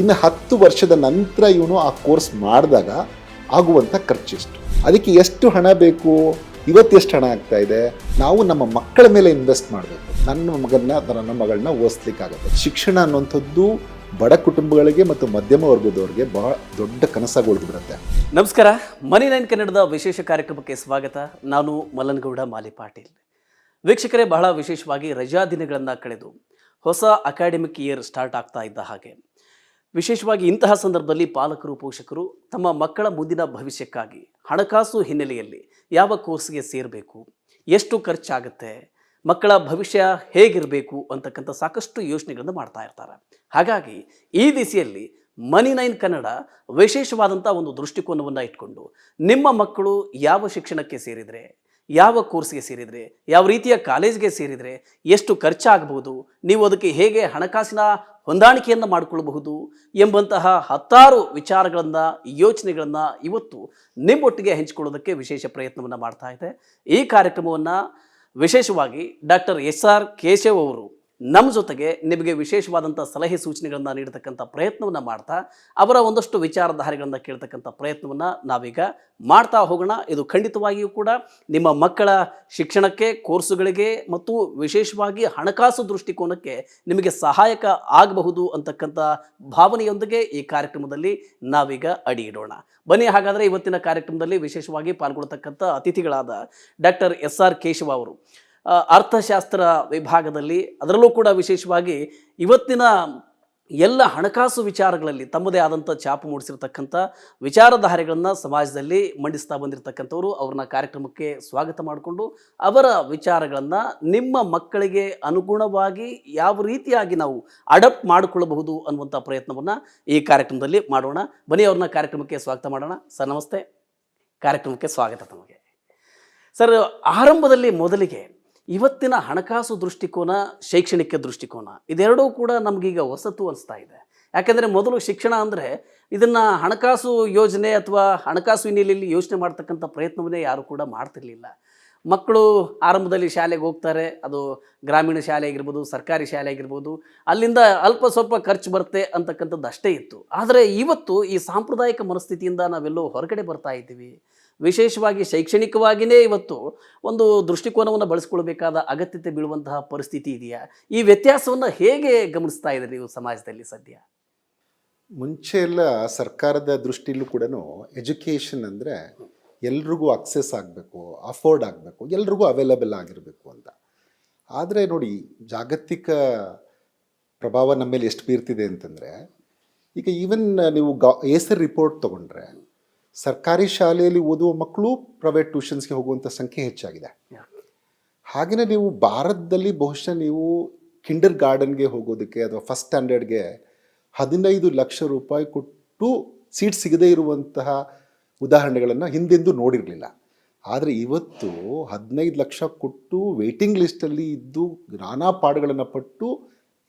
ಇನ್ನು ಹತ್ತು ವರ್ಷದ ನಂತರ ಇವನು ಆ ಕೋರ್ಸ್ ಮಾಡಿದಾಗ ಆಗುವಂಥ ಖರ್ಚೆಷ್ಟು ಅದಕ್ಕೆ ಎಷ್ಟು ಹಣ ಬೇಕು? ಇವತ್ತು ಎಷ್ಟು ಹಣ ಆಗ್ತಾ ಇದೆ? ನಾವು ನಮ್ಮ ಮಕ್ಕಳ ಮೇಲೆ ಇನ್ವೆಸ್ಟ್ ಮಾಡಬೇಕು. ನನ್ನ ಮಗನ ನನ್ನ ಮಗಳನ್ನ ಓದಿಸ್ಲಿಕ್ಕಾಗತ್ತೆ. ಶಿಕ್ಷಣ ಅನ್ನುವಂಥದ್ದು ಬಡ ಕುಟುಂಬಗಳಿಗೆ ಮತ್ತು ಮಧ್ಯಮ ವರ್ಗದವ್ರಿಗೆ ಬಹಳ ದೊಡ್ಡ ಕನಸಾಗಿ ಬಿಡುತ್ತೆ ನಮಸ್ಕಾರ. ಮನಿ ನೈನ್ ಕನ್ನಡದ ವಿಶೇಷ ಕಾರ್ಯಕ್ರಮಕ್ಕೆ ಸ್ವಾಗತ. ನಾನು ಮಲ್ಲನಗೌಡ ಮಾಲಿ ಪಾಟೀಲ್. ವೀಕ್ಷಕರೇ, ಬಹಳ ವಿಶೇಷವಾಗಿ ರಜಾ ದಿನಗಳನ್ನು ಕಳೆದು ಹೊಸ ಅಕಾಡೆಮಿಕ್ ಇಯರ್ ಸ್ಟಾರ್ಟ್ ಆಗ್ತಾ ಇದ್ದ ಹಾಗೆ. ವಿಶೇಷವಾಗಿ ಇಂತಹ ಸಂದರ್ಭದಲ್ಲಿ ಪಾಲಕರು, ಪೋಷಕರು ತಮ್ಮ ಮಕ್ಕಳ ಮುಂದಿನ ಭವಿಷ್ಯಕ್ಕಾಗಿ ಹಣಕಾಸು ಹಿನ್ನೆಲೆಯಲ್ಲಿ ಯಾವ ಕೋರ್ಸ್ಗೆ ಸೇರಬೇಕು, ಎಷ್ಟು ಖರ್ಚಾಗುತ್ತೆ, ಮಕ್ಕಳ ಭವಿಷ್ಯ ಹೇಗಿರಬೇಕು ಅಂತಕ್ಕಂಥ ಸಾಕಷ್ಟು ಯೋಚನೆಗಳನ್ನು ಮಾಡ್ತಾ ಇರ್ತಾರೆ. ಹಾಗಾಗಿ ಈ ದಿಸೆಯಲ್ಲಿ ಮನಿ ನೈನ್ ಕನ್ನಡ ವಿಶೇಷವಾದಂಥ ಒಂದು ದೃಷ್ಟಿಕೋನವನ್ನು ಇಟ್ಕೊಂಡು ನಿಮ್ಮ ಮಕ್ಕಳು ಯಾವ ಶಿಕ್ಷಣಕ್ಕೆ ಸೇರಿದರೆ ಯಾವ ಕೋರ್ಸ್ಗೆ ಸೇರಿದರೆ, ಯಾವ ರೀತಿಯ ಕಾಲೇಜ್ಗೆ ಸೇರಿದರೆ, ಎಷ್ಟು ಖರ್ಚಾಗಬಹುದು, ನೀವು ಅದಕ್ಕೆ ಹೇಗೆ ಹಣಕಾಸಿನ ಹೊಂದಾಣಿಕೆಯನ್ನು ಮಾಡಿಕೊಳ್ಳಬಹುದು ಎಂಬಂತಹ ಹತ್ತಾರು ವಿಚಾರಗಳನ್ನು, ಯೋಚನೆಗಳನ್ನು ಇವತ್ತು ನಿಮ್ಮೊಟ್ಟಿಗೆ ಹಂಚಿಕೊಳ್ಳೋದಕ್ಕೆ ವಿಶೇಷ ಪ್ರಯತ್ನವನ್ನು ಮಾಡ್ತಾ ಇದೆ ಈ ಕಾರ್ಯಕ್ರಮವನ್ನು ವಿಶೇಷವಾಗಿ ಡಾಕ್ಟರ್ ಎಸ್ ಆರ್ ಕೇಶವ್ ಅವರು ನಮ್ಮ ಜೊತೆಗೆ ನಿಮಗೆ ವಿಶೇಷವಾದಂಥ ಸಲಹೆ ಸೂಚನೆಗಳನ್ನು ನೀಡತಕ್ಕಂಥ ಪ್ರಯತ್ನವನ್ನು ಮಾಡ್ತಾ, ಅವರ ಒಂದಷ್ಟು ವಿಚಾರಧಾರೆಗಳನ್ನು ಕೇಳ್ತಕ್ಕಂಥ ಪ್ರಯತ್ನವನ್ನು ನಾವೀಗ ಮಾಡ್ತಾ ಹೋಗೋಣ. ಇದು ಖಂಡಿತವಾಗಿಯೂ ಕೂಡ ನಿಮ್ಮ ಮಕ್ಕಳ ಶಿಕ್ಷಣಕ್ಕೆ, ಕೋರ್ಸುಗಳಿಗೆ ಮತ್ತು ವಿಶೇಷವಾಗಿ ಹಣಕಾಸು ದೃಷ್ಟಿಕೋನಕ್ಕೆ ನಿಮಗೆ ಸಹಾಯಕ ಆಗಬಹುದು ಅಂತಕ್ಕಂಥ ಭಾವನೆಯೊಂದಿಗೆ ಈ ಕಾರ್ಯಕ್ರಮದಲ್ಲಿ ನಾವೀಗ ಅಡಿ ಇಡೋಣ. ಬನ್ನಿ, ಹಾಗಾದರೆ ಇವತ್ತಿನ ಕಾರ್ಯಕ್ರಮದಲ್ಲಿ ವಿಶೇಷವಾಗಿ ಪಾಲ್ಗೊಳ್ತಕ್ಕಂಥ ಅತಿಥಿಗಳಾದ ಡಾಕ್ಟರ್ ಎಸ್ ಆರ್ ಕೇಶವ ಅವರು. ಅರ್ಥಶಾಸ್ತ್ರ ವಿಭಾಗದಲ್ಲಿ ಅದರಲ್ಲೂ ಕೂಡ ವಿಶೇಷವಾಗಿ ಇವತ್ತಿನ ಎಲ್ಲ ಹಣಕಾಸು ವಿಚಾರಗಳಲ್ಲಿ ತಮ್ಮದೇ ಆದಂಥ ಛಾಪು ಮೂಡಿಸಿರ್ತಕ್ಕಂಥ ವಿಚಾರಧಾರೆಗಳನ್ನು ಸಮಾಜದಲ್ಲಿ ಮಂಡಿಸ್ತಾ ಬಂದಿರತಕ್ಕಂಥವ್ರು ಅವ್ರನ್ನ ಕಾರ್ಯಕ್ರಮಕ್ಕೆ ಸ್ವಾಗತ ಮಾಡಿಕೊಂಡು ಅವರ ವಿಚಾರಗಳನ್ನು ನಿಮ್ಮ ಮಕ್ಕಳಿಗೆ ಅನುಗುಣವಾಗಿ ಯಾವ ರೀತಿಯಾಗಿ ನಾವು ಅಡಪ್ಟ್ ಮಾಡಿಕೊಳ್ಳಬಹುದು ಅನ್ನುವಂಥ ಪ್ರಯತ್ನವನ್ನು ಈ ಕಾರ್ಯಕ್ರಮದಲ್ಲಿ ಮಾಡೋಣ. ಬನ್ನಿ ಅವ್ರನ್ನ ಕಾರ್ಯಕ್ರಮಕ್ಕೆ ಸ್ವಾಗತ ಮಾಡೋಣ. ಸರ್, ನಮಸ್ತೆ. ಕಾರ್ಯಕ್ರಮಕ್ಕೆ ಸ್ವಾಗತ ತಮಗೆ. ಸರ್, ಆರಂಭದಲ್ಲಿ ಮೊದಲಿಗೆ ಇವತ್ತಿನ ಹಣಕಾಸು ದೃಷ್ಟಿಕೋನ, ಶೈಕ್ಷಣಿಕ ದೃಷ್ಟಿಕೋನ, ಇದೆರಡೂ ಕೂಡ ನಮಗೀಗ ಹೊಸತು ಅನಿಸ್ತಾ ಇದೆ. ಯಾಕೆಂದರೆ ಮೊದಲು ಶಿಕ್ಷಣ ಅಂದರೆ ಇದನ್ನು ಹಣಕಾಸು ಯೋಜನೆ ಅಥವಾ ಹಣಕಾಸು ಹಿನ್ನೆಲೆಯಲ್ಲಿ ಯೋಚನೆ ಮಾಡ್ತಕ್ಕಂಥ ಪ್ರಯತ್ನವನ್ನೇ ಯಾರೂ ಕೂಡ ಮಾಡ್ತಿರ್ಲಿಲ್ಲ. ಮಕ್ಕಳು ಆರಂಭದಲ್ಲಿ ಶಾಲೆಗೆ ಹೋಗ್ತಾರೆ, ಅದು ಗ್ರಾಮೀಣ ಶಾಲೆ ಆಗಿರ್ಬೋದು, ಸರ್ಕಾರಿ ಶಾಲೆ ಆಗಿರ್ಬೋದು, ಅಲ್ಲಿಂದ ಅಲ್ಪ ಸ್ವಲ್ಪ ಖರ್ಚು ಬರುತ್ತೆ ಅಂತಕ್ಕಂಥದ್ದು ಅಷ್ಟೇ ಇತ್ತು. ಆದರೆ ಇವತ್ತು ಈ ಸಾಂಪ್ರದಾಯಿಕ ಮನಸ್ಥಿತಿಯಿಂದ ನಾವೆಲ್ಲೋ ಹೊರಗಡೆ ಬರ್ತಾ ಇದ್ದೀವಿ. ವಿಶೇಷವಾಗಿ ಶೈಕ್ಷಣಿಕವಾಗಿಯೇ ಇವತ್ತು ಒಂದು ದೃಷ್ಟಿಕೋನವನ್ನು ಬಳಸ್ಕೊಳ್ಬೇಕಾದ ಅಗತ್ಯತೆ ಬೀಳುವಂತಹ ಪರಿಸ್ಥಿತಿ ಇದೆಯಾ? ಈ ವ್ಯತ್ಯಾಸವನ್ನು ಹೇಗೆ ಗಮನಿಸ್ತಾ ಇದ್ದೀರಿ ನೀವು ಸಮಾಜದಲ್ಲಿ ಸದ್ಯ? ಮುಂಚೆ ಎಲ್ಲ ಸರ್ಕಾರದ ದೃಷ್ಟಿಯಲ್ಲೂ ಕೂಡ ಎಜುಕೇಷನ್ ಅಂದರೆ ಎಲ್ರಿಗೂ ಅಕ್ಸೆಸ್ ಆಗಬೇಕು, ಅಫೋರ್ಡ್ ಆಗಬೇಕು, ಎಲ್ರಿಗೂ ಅವೈಲಬಲ್ ಆಗಿರಬೇಕು ಅಂತ. ಆದರೆ ನೋಡಿ, ಜಾಗತಿಕ ಪ್ರಭಾವ ನಮ್ಮ ಮೇಲೆ ಎಷ್ಟು ಬೀರ್ತಿದೆ ಅಂತಂದರೆ, ಈಗ ಈವನ್ ನೀವು ಗಾ ಏಸರ್ ರಿಪೋರ್ಟ್ ತೊಗೊಂಡ್ರೆ ಸರ್ಕಾರಿ ಶಾಲೆಯಲ್ಲಿ ಓದುವ ಮಕ್ಕಳು ಪ್ರೈವೇಟ್ ಟ್ಯೂಷನ್ಸ್ಗೆ ಹೋಗುವಂಥ ಸಂಖ್ಯೆ ಹೆಚ್ಚಾಗಿದೆ. ಹಾಗೆಯೇ ನೀವು ಭಾರತದಲ್ಲಿ ಬಹುಶಃ ನೀವು ಕಿಂಡರ್ ಗಾರ್ಡನ್ಗೆ ಹೋಗೋದಕ್ಕೆ ಅಥವಾ ಫಸ್ಟ್ ಸ್ಟ್ಯಾಂಡರ್ಡ್ಗೆ ಹದಿನೈದು ಲಕ್ಷ ರೂಪಾಯಿ ಕೊಟ್ಟು ಸೀಟ್ ಸಿಗದೇ ಇರುವಂತಹ ಉದಾಹರಣೆಗಳನ್ನು ಹಿಂದೆಂದೂ ನೋಡಿರಲಿಲ್ಲ. ಆದರೆ ಇವತ್ತು ಹದಿನೈದು ಲಕ್ಷ ಕೊಟ್ಟು ವೇಟಿಂಗ್ ಲಿಸ್ಟಲ್ಲಿ ಇದ್ದು ನಾನಾ ಪಾಡುಗಳನ್ನು ಪಟ್ಟು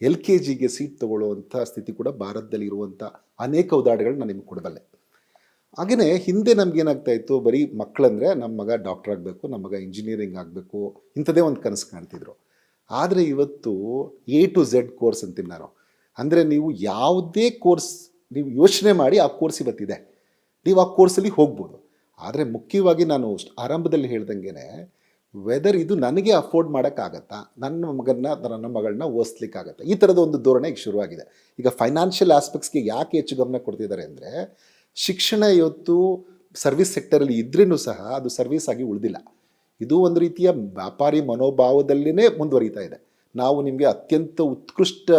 ಎಲ್ ಕೆ ಜಿಗೆ ಸೀಟ್ ತಗೊಳ್ಳುವಂಥ ಸ್ಥಿತಿ ಕೂಡ ಭಾರತದಲ್ಲಿ ಇರುವಂಥ ಅನೇಕ ಉದಾಹರಣೆಗಳನ್ನ ನಾನು ನಿಮ್ಗೆ ಕೊಡಬಲ್ಲೆ. ಹಾಗೆಯೇ ಹಿಂದೆ ನಮಗೇನಾಗ್ತಾ ಇತ್ತು, ಬರೀ ಮಕ್ಕಳಂದರೆ ನಮ್ಮ ಮಗ ಡಾಕ್ಟರ್ ಆಗಬೇಕು ನಮ್ಮ ಮಗ ಇಂಜಿನಿಯರಿಂಗ್ ಆಗಬೇಕು, ಇಂಥದ್ದೇ ಒಂದು ಕನಸು ಕಾಣ್ತಿದ್ರು. ಆದರೆ ಇವತ್ತು ಎ ಟು ಝೆಡ್ ಕೋರ್ಸ್ ಅಂತೀನಿ ನಾನು. ಅಂದರೆ ನೀವು ಯಾವುದೇ ಕೋರ್ಸ್ ನೀವು ಯೋಚನೆ ಮಾಡಿ ಆ ಕೋರ್ಸ್ ಇವತ್ತಿದೆ. ನೀವು ಆ ಕೋರ್ಸಲ್ಲಿ ಹೋಗ್ಬೋದು. ಆದರೆ ಮುಖ್ಯವಾಗಿ ನಾನು ಆರಂಭದಲ್ಲಿ ಹೇಳ್ದಂಗೆ ವೆದರ್ ಇದು ನನಗೆ ಅಫೋರ್ಡ್ ಮಾಡೋಕ್ಕಾಗತ್ತಾ, ನನ್ನ ಮಗನ್ನ, ನನ್ನ ಮಗಳನ್ನ ಓದಿಸ್ಲಿಕ್ಕಾಗತ್ತಾ, ಈ ಥರದ ಒಂದು ಧೋರಣೆ ಈಗ ಶುರುವಾಗಿದೆ. ಈಗ ಫೈನಾನ್ಷಿಯಲ್ ಆಸ್ಪೆಕ್ಟ್ಸ್ಗೆ ಯಾಕೆ ಹೆಚ್ಚು ಗಮನ ಕೊಡ್ತಿದ್ದಾರೆ ಅಂದರೆ ಶಿಕ್ಷಣ ಇವತ್ತು ಸರ್ವಿಸ್ ಸೆಕ್ಟರಲ್ಲಿ ಇದ್ರೂ ಸಹ ಅದು ಸರ್ವಿಸ್ ಆಗಿ ಉಳಿದಿಲ್ಲ. ಇದು ಒಂದು ರೀತಿಯ ವ್ಯಾಪಾರಿ ಮನೋಭಾವದಲ್ಲಿನೇ ಮುಂದುವರಿತಾ ಇದೆ. ನಾವು ನಿಮಗೆ ಅತ್ಯಂತ ಉತ್ಕೃಷ್ಟ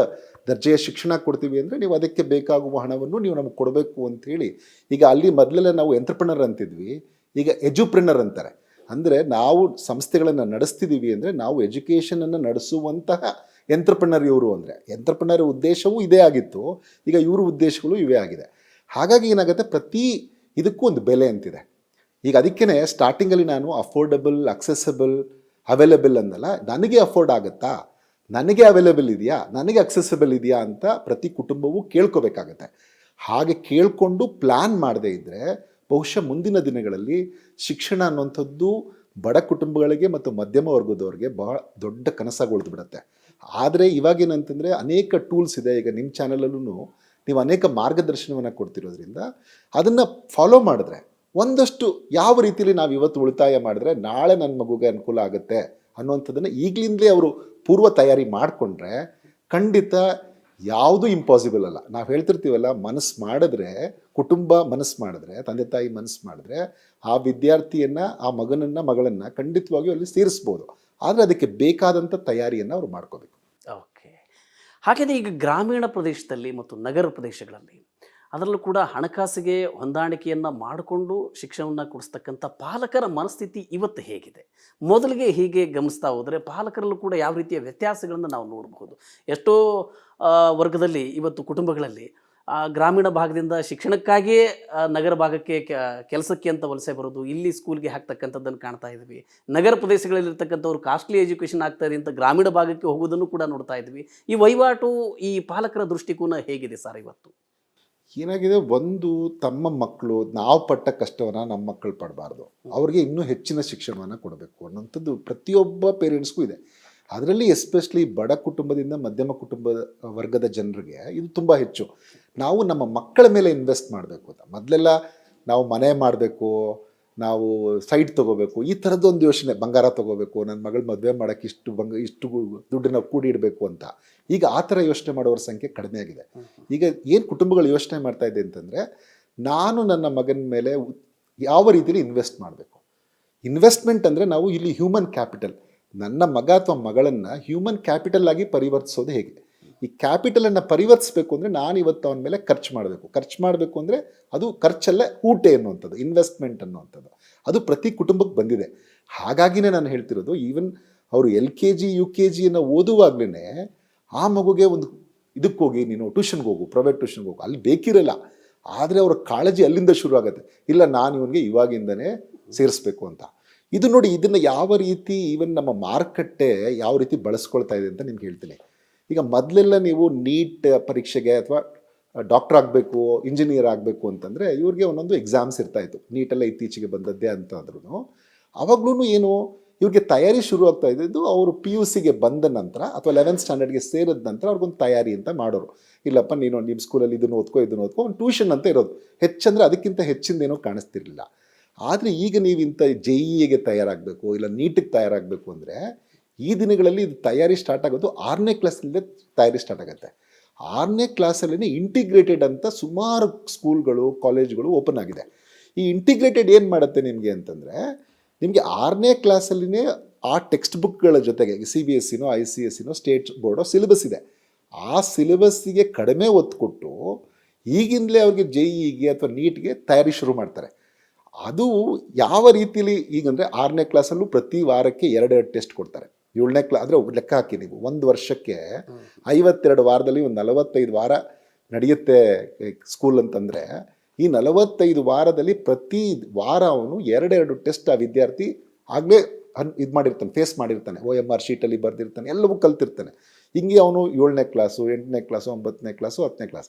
ದರ್ಜೆಯ ಶಿಕ್ಷಣ ಕೊಡ್ತೀವಿ ಅಂದರೆ ನೀವು ಅದಕ್ಕೆ ಬೇಕಾಗುವ ಹಣವನ್ನು ನೀವು ನಮಗೆ ಕೊಡಬೇಕು ಅಂಥೇಳಿ ಈಗ ಅಲ್ಲಿ ಮೊದಲೆಲ್ಲ ನಾವು ಎಂಟ್ರಪ್ರಿನರ್ ಅಂತಿದ್ವಿ, ಈಗ ಎಜುಪ್ರಿನರ್ ಅಂತಾರೆ. ಅಂದರೆ ನಾವು ಸಂಸ್ಥೆಗಳನ್ನು ನಡೆಸ್ತಿದ್ದೀವಿ ಅಂದರೆ ನಾವು ಎಜುಕೇಷನನ್ನು ನಡೆಸುವಂತಹ ಎಂಟ್ರಪ್ರಿನರ್ ಇವರು ಅಂದರೆ. ಎಂಟ್ರಪ್ರಿನರ್ ಉದ್ದೇಶವೂ ಇದೇ ಆಗಿತ್ತು. ಈಗ ಇವ್ರ ಉದ್ದೇಶಗಳು ಇವೇ ಆಗಿದೆ. ಹಾಗಾಗಿ ಏನಾಗುತ್ತೆ? ಪ್ರತಿ ಇದಕ್ಕೂ ಒಂದು ಬೆಲೆ ಅಂತಿದೆ. ಈಗ ಅದಕ್ಕೇ ಸ್ಟಾರ್ಟಿಂಗಲ್ಲಿ ನಾನು ಅಫೋರ್ಡಬಲ್ ಅಕ್ಸೆಸಬಲ್ ಅವೈಲಬಲ್ ಅಂದಲ್ಲ, ನನಗೆ ಅಫೋರ್ಡ್ ಆಗುತ್ತಾ? ನನಗೆ ಅವೈಲೇಬಲ್ ಇದೆಯಾ? ನನಗೆ ಅಕ್ಸೆಸಬಲ್ ಇದೆಯಾ ಅಂತ ಪ್ರತಿ ಕುಟುಂಬವೂ ಕೇಳ್ಕೋಬೇಕಾಗತ್ತೆ. ಹಾಗೆ ಕೇಳಿಕೊಂಡು ಪ್ಲ್ಯಾನ್ ಮಾಡದೇ ಇದ್ದರೆ ಬಹುಶಃ ಮುಂದಿನ ದಿನಗಳಲ್ಲಿ ಶಿಕ್ಷಣ ಅನ್ನುವಂಥದ್ದು ಬಡ ಕುಟುಂಬಗಳಿಗೆ ಮತ್ತು ಮಧ್ಯಮ ವರ್ಗದವ್ರಿಗೆ ಬಹಳ ದೊಡ್ಡ ಕನಸಾಗಿ ಉಳಿದು ಬಿಡುತ್ತೆ. ಆದರೆ ಇವಾಗೇನಂತಂದರೆ ಅನೇಕ ಟೂಲ್ಸ್ ಇದೆ. ಈಗ ನಿಮ್ಮ ಚಾನಲಲ್ಲೂ ನೀವು ಅನೇಕ ಮಾರ್ಗದರ್ಶನವನ್ನು ಕೊಡ್ತಿರೋದ್ರಿಂದ ಅದನ್ನು ಫಾಲೋ ಮಾಡಿದ್ರೆ ಒಂದಷ್ಟು ಯಾವ ರೀತಿಯಲ್ಲಿ ನಾವು ಇವತ್ತು ಉಳಿತಾಯ ಮಾಡಿದ್ರೆ ನಾಳೆ ನನ್ನ ಮಗುಗೆ ಅನುಕೂಲ ಆಗುತ್ತೆ ಅನ್ನುವಂಥದ್ದನ್ನು ಈಗಲಿಂದಲೇ ಅವರು ಪೂರ್ವ ತಯಾರಿ ಮಾಡಿಕೊಂಡ್ರೆ ಖಂಡಿತ ಯಾವುದು ಇಂಪಾಸಿಬಲ್ ಅಲ್ಲ. ನಾವು ಹೇಳ್ತಿರ್ತೀವಲ್ಲ ಮನಸ್ಸು ಮಾಡಿದ್ರೆ, ಕುಟುಂಬ ಮನಸ್ಸು ಮಾಡಿದ್ರೆ, ತಂದೆ ತಾಯಿ ಮನಸ್ಸು ಮಾಡಿದ್ರೆ ಆ ವಿದ್ಯಾರ್ಥಿಯನ್ನು, ಆ ಮಗನನ್ನು, ಮಗಳನ್ನು ಖಂಡಿತವಾಗಿಯೂ ಅಲ್ಲಿ ಸೇರಿಸ್ಬೋದು. ಆದರೆ ಅದಕ್ಕೆ ಬೇಕಾದಂಥ ತಯಾರಿಯನ್ನು ಅವರು ಮಾಡ್ಕೋಬೇಕು. ಹಾಗೆಯೇ ಈಗ ಗ್ರಾಮೀಣ ಪ್ರದೇಶದಲ್ಲಿ ಮತ್ತು ನಗರ ಪ್ರದೇಶಗಳಲ್ಲಿ ಅದರಲ್ಲೂ ಕೂಡ ಹಣಕಾಸಿಗೆ ಹೊಂದಾಣಿಕೆಯನ್ನು ಮಾಡಿಕೊಂಡು ಶಿಕ್ಷಣವನ್ನು ಕೊಡಿಸ್ತಕ್ಕಂಥ ಪಾಲಕರ ಮನಸ್ಥಿತಿ ಇವತ್ತು ಹೇಗಿದೆ? ಮೊದಲಿಗೆ ಹೀಗೆ ಗಮನಿಸ್ತಾ ಹೋದರೆ ಪಾಲಕರಲ್ಲೂ ಕೂಡ ಯಾವ ರೀತಿಯ ವ್ಯತ್ಯಾಸಗಳನ್ನು ನಾವು ನೋಡಬಹುದು? ಎಷ್ಟೋ ವರ್ಗದಲ್ಲಿ ಇವತ್ತು ಕುಟುಂಬಗಳಲ್ಲಿ ಗ್ರಾಮೀಣ ಭಾಗದಿಂದ ಶಿಕ್ಷಣಕ್ಕಾಗಿಯೇ ನಗರ ಭಾಗಕ್ಕೆ ಕೆಲಸಕ್ಕೆ ಅಂತ ವಲಸೆ ಬರೋದು, ಇಲ್ಲಿ ಸ್ಕೂಲ್ಗೆ ಹಾಕ್ತಕ್ಕಂಥದ್ದನ್ನು ಕಾಣ್ತಾ ಇದ್ವಿ. ನಗರ ಪ್ರದೇಶಗಳಲ್ಲಿರ್ತಕ್ಕಂಥವ್ರು ಕಾಸ್ಟ್ಲಿ ಎಜುಕೇಷನ್ ಆಗ್ತಾರೆ ಅಂತ ಗ್ರಾಮೀಣ ಭಾಗಕ್ಕೆ ಹೋಗೋದನ್ನು ಕೂಡ ನೋಡ್ತಾ ಇದ್ವಿ. ಈ ವಹಿವಾಟು, ಈ ಪಾಲಕರ ದೃಷ್ಟಿಕೋನ ಹೇಗಿದೆ ಸರ್ ಇವತ್ತು? ಏನಾಗಿದೆ, ಒಂದು ತಮ್ಮ ಮಕ್ಕಳು ನಾವು ಪಟ್ಟ ಕಷ್ಟವನ್ನು ನಮ್ಮ ಮಕ್ಕಳು ಪಡಬಾರ್ದು. ಅವ್ರಿಗೆ ಇನ್ನೂ ಹೆಚ್ಚಿನ ಶಿಕ್ಷಣವನ್ನು ಕೊಡಬೇಕು ಅನ್ನೋಂಥದ್ದು ಪ್ರತಿಯೊಬ್ಬ ಪೇರೆಂಟ್ಸ್ಗೂ ಇದೆ. ಅದರಲ್ಲಿ ಎಸ್ಪೆಷಲಿ ಬಡ ಕುಟುಂಬದಿಂದ ಮಧ್ಯಮ ಕುಟುಂಬದ ವರ್ಗದ ಜನರಿಗೆ ಇದು ತುಂಬ ಹೆಚ್ಚು. ನಾವು ನಮ್ಮ ಮಕ್ಕಳ ಮೇಲೆ ಇನ್ವೆಸ್ಟ್ ಮಾಡಬೇಕು ಅಂತ. ಮೊದಲೆಲ್ಲ ನಾವು ಮನೆ ಮಾಡಬೇಕು ನಾವು ಸೈಟ್ ತೊಗೋಬೇಕು ಈ ಥರದ್ದೊಂದು ಯೋಚನೆ ಬಂಗಾರ ತೊಗೋಬೇಕು ನನ್ನ ಮಗಳ ಮದುವೆ ಮಾಡೋಕ್ಕೆ ಇಷ್ಟು ಬಂಗ ಇಷ್ಟು ದುಡ್ಡನ್ನ ಕೂಡಿ ಇಡಬೇಕು ಅಂತ. ಈಗ ಆ ಥರ ಯೋಚನೆ ಮಾಡೋರ ಸಂಖ್ಯೆ ಕಡಿಮೆ ಆಗಿದೆ. ಈಗ ಏನು ಕುಟುಂಬಗಳು ಯೋಚನೆ ಮಾಡ್ತಾ ಇದೆ ಅಂತಂದರೆ ನಾನು ನನ್ನ ಮಗನ ಮೇಲೆ ಯಾವ ರೀತಿಯಲ್ಲಿ ಇನ್ವೆಸ್ಟ್ ಮಾಡಬೇಕು? ಇನ್ವೆಸ್ಟ್ಮೆಂಟ್ ಅಂದರೆ ನಾವು ಇಲ್ಲಿ ಹ್ಯೂಮನ್ ಕ್ಯಾಪಿಟಲ್ ನನ್ನ ಮಗ ಅಥವಾ ಮಗಳನ್ನು ಹ್ಯೂಮನ್ ಕ್ಯಾಪಿಟಲ್ ಆಗಿ ಪರಿವರ್ತಿಸೋದು ಹೇಗೆ? ಈ ಕ್ಯಾಪಿಟಲನ್ನು ಪರಿವರ್ತಿಸಬೇಕು ಅಂದರೆ ನಾನು ಇವತ್ತು ಅವನ ಮೇಲೆ ಖರ್ಚು ಮಾಡಬೇಕು. ಖರ್ಚು ಮಾಡಬೇಕು ಅಂದರೆ ಅದು ಖರ್ಚಲ್ಲೇ ಊಟೆ ಅನ್ನುವಂಥದ್ದು ಇನ್ವೆಸ್ಟ್ಮೆಂಟ್ ಅನ್ನುವಂಥದ್ದು. ಅದು ಪ್ರತಿ ಕುಟುಂಬಕ್ಕೆ ಬಂದಿದೆ. ಹಾಗಾಗಿನೇ ನಾನು ಹೇಳ್ತಿರೋದು ಈವನ್ ಅವರು L K G U K ಜಿಯನ್ನು ಓದುವಾಗಲೇ ಆ ಮಗುಗೆ ಒಂದು ಇದಕ್ಕೆ ಹೋಗಿ, ನೀನು ಟ್ಯೂಷನ್ಗೆ ಹೋಗು ಪ್ರೈವೇಟ್ ಟ್ಯೂಷನ್ಗೆ ಹೋಗು. ಅಲ್ಲಿ ಬೇಕಿರಲ್ಲ. ಆದರೆ ಅವರ ಕಾಳಜಿ ಅಲ್ಲಿಂದ ಶುರು ಆಗುತ್ತೆ. ಇಲ್ಲ, ನಾನು ಇವನಿಗೆ ಇವಾಗಿಂದನೇ ಸೇರಿಸ್ಬೇಕು ಅಂತ. ಇದು ನೋಡಿ ಇದನ್ನು ಯಾವ ರೀತಿ ಈವನ್ ನಮ್ಮ ಮಾರುಕಟ್ಟೆ ಯಾವ ರೀತಿ ಬಳಸ್ಕೊಳ್ತಾ ಇದೆ ಅಂತ ನಿಮ್ಗೆ ಹೇಳ್ತೀನಿ. ಈಗ ಮೊದಲೆಲ್ಲ ನೀವು ನೀಟ್ ಪರೀಕ್ಷೆಗೆ ಅಥವಾ ಡಾಕ್ಟರ್ ಆಗಬೇಕು ಇಂಜಿನಿಯರ್ ಆಗಬೇಕು ಅಂತಂದರೆ ಇವ್ರಿಗೆ ಒಂದೊಂದು ಎಕ್ಸಾಮ್ಸ್ ಇರ್ತಾಯಿತ್ತು ನೀಟೆಲ್ಲ ಇತ್ತೀಚೆಗೆ ಬಂದದ್ದೇ ಅಂತ ಅಂದ್ರೂ ಅವಾಗ್ಲೂ ಏನು, ಇವ್ರಿಗೆ ತಯಾರಿ ಶುರು ಆಗ್ತಾ ಇದ್ದಿದ್ದು ಅವರು ಪಿ ಯು ಸಿಗೆ ಬಂದ ನಂತರ ಅಥವಾ ಲೆವೆಂತ್ ಸ್ಟ್ಯಾಂಡರ್ಡ್ಗೆ ಸೇರಿದ ನಂತರ ಅವ್ರಿಗೊಂದು ತಯಾರಿ ಅಂತ ಮಾಡೋರು. ಇಲ್ಲಪ್ಪ, ನೀನು ನಿಮ್ಮ ಸ್ಕೂಲಲ್ಲಿ ಇದನ್ನು ಓದ್ಕೋ ಇದನ್ನು ಓದ್ಕೋ, ಒಂದು ಟ್ಯೂಷನ್ ಅಂತ ಇರೋದು. ಹೆಚ್ಚಂದರೆ ಅದಕ್ಕಿಂತ ಹೆಚ್ಚಿಂದೇನೋ ಕಾಣಿಸ್ತಿರಲಿಲ್ಲ. ಆದರೆ ಈಗ ನೀವು ಇಂಥ ಜೆ ಇಗೆ ತಯಾರಾಗಬೇಕು, ಇಲ್ಲ ನೀಟಿಗೆ ತಯಾರಾಗಬೇಕು ಅಂದರೆ ಈ ದಿನಗಳಲ್ಲಿ ಇದು ತಯಾರಿ ಸ್ಟಾರ್ಟ್ ಆಗೋದು ಆರನೇ ಕ್ಲಾಸಲ್ಲೇ ತಯಾರಿ ಸ್ಟಾರ್ಟ್ ಆಗುತ್ತೆ. ಆರನೇ ಕ್ಲಾಸಲ್ಲೇ ಇಂಟಿಗ್ರೇಟೆಡ್ ಅಂತ ಸುಮಾರು ಸ್ಕೂಲ್ಗಳು ಕಾಲೇಜ್ಗಳು ಓಪನ್ ಆಗಿದೆ. ಈ ಇಂಟಿಗ್ರೇಟೆಡ್ ಏನು ಮಾಡುತ್ತೆ ನಿಮಗೆ ಅಂತಂದರೆ, ನಿಮಗೆ ಆರನೇ ಕ್ಲಾಸಲ್ಲಿನೇ ಆ ಟೆಕ್ಸ್ಟ್ ಬುಕ್ಗಳ ಜೊತೆಗೆ ಸಿ ಬಿ ಎಸ್ ಸಿನೋ ಐ ಸಿ ಎಸ್ ಸಿನೋ ಸ್ಟೇಟ್ ಬೋರ್ಡೋ ಸಿಲೆಬಸ್ ಇದೆ. ಆ ಸಿಲೆಬಸ್ಸಿಗೆ ಕಡಿಮೆ ಒತ್ತು ಕೊಟ್ಟು ಈಗಿಂದಲೇ ಅವ್ರಿಗೆ ಜೆ ಇಗೆ ಅಥವಾ ನೀಟ್ಗೆ ತಯಾರಿ ಶುರು ಮಾಡ್ತಾರೆ. ಅದು ಯಾವ ರೀತಿಯಲ್ಲಿ ಈಗಂದರೆ ಆರನೇ ಕ್ಲಾಸಲ್ಲೂ ಪ್ರತಿ ವಾರಕ್ಕೆ ಎರಡೆರಡು ಟೆಸ್ಟ್ ಕೊಡ್ತಾರೆ. ಏಳನೇ ಕ್ಲಾ ಅಂದರೆ ಲೆಕ್ಕ ಹಾಕಿ ನೀವು. ಒಂದು ವರ್ಷಕ್ಕೆ ಐವತ್ತೆರಡು ವಾರದಲ್ಲಿ ಒಂದು ನಲವತ್ತೈದು ವಾರ ನಡೆಯುತ್ತೆ ಸ್ಕೂಲ್ ಅಂತಂದರೆ. ಈ ನಲವತ್ತೈದು ವಾರದಲ್ಲಿ ಪ್ರತಿ ವಾರ ಅವನು ಎರಡೆರಡು ಟೆಸ್ಟ್ ಆ ವಿದ್ಯಾರ್ಥಿ ಆಗಲೇ ಅನ್ ಇದು ಮಾಡಿರ್ತಾನೆ ಫೇಸ್ ಮಾಡಿರ್ತಾನೆ. ಓ ಎಂ ಆರ್ ಶೀಟಲ್ಲಿ ಬರೆದಿರ್ತಾನೆ ಎಲ್ಲವೂ ಕಲ್ತಿರ್ತಾನೆ. ಹಿಂಗೆ ಅವನು ಏಳನೇ ಕ್ಲಾಸು ಎಂಟನೇ ಕ್ಲಾಸು ಒಂಬತ್ತನೇ ಕ್ಲಾಸು ಹತ್ತನೇ ಕ್ಲಾಸ್.